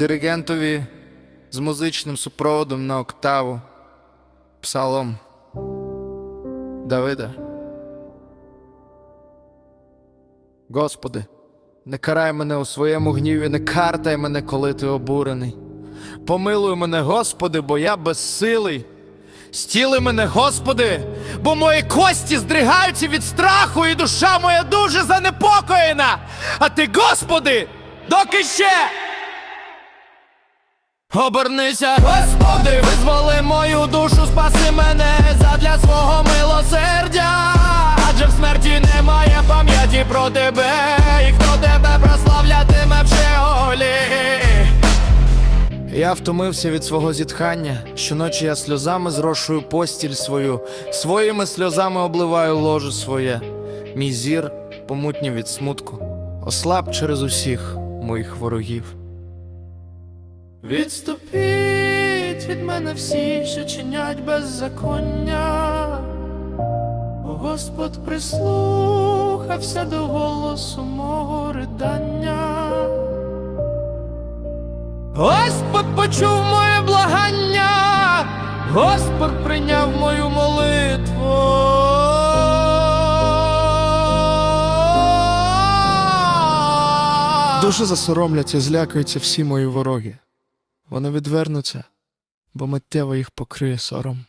диригентові з музичним супроводом на октаву, псалом Давида. Господи, не карай мене у своєму гніві, не картай мене, коли ти обурений. Помилуй мене, Господи, бо я безсилий. Стіли мене, Господи, бо мої кості здригаються від страху, і душа моя дуже занепокоєна. А ти, Господи, доки ще. Обернися, Господи, визволи мою душу, спаси мене задля свого милосердя. Адже в смерті немає пам'яті про тебе, і хто тебе прославлятиме в Шеолі. Я втомився від свого зітхання. Щоночі я сльозами зрошую постіль свою, своїми сльозами обливаю ложе своє. Мій зір помутнів від смутку, ослаб через усіх моїх ворогів. Відступіть від мене всі, що чинять беззаконня. Господь прислухався до голосу мого ридання. Господь почув моє благання, Господь прийняв мою молитву. Дуже засоромляться, злякаються всі мої вороги. Вони відвернуться, бо миттєво їх покриє сором.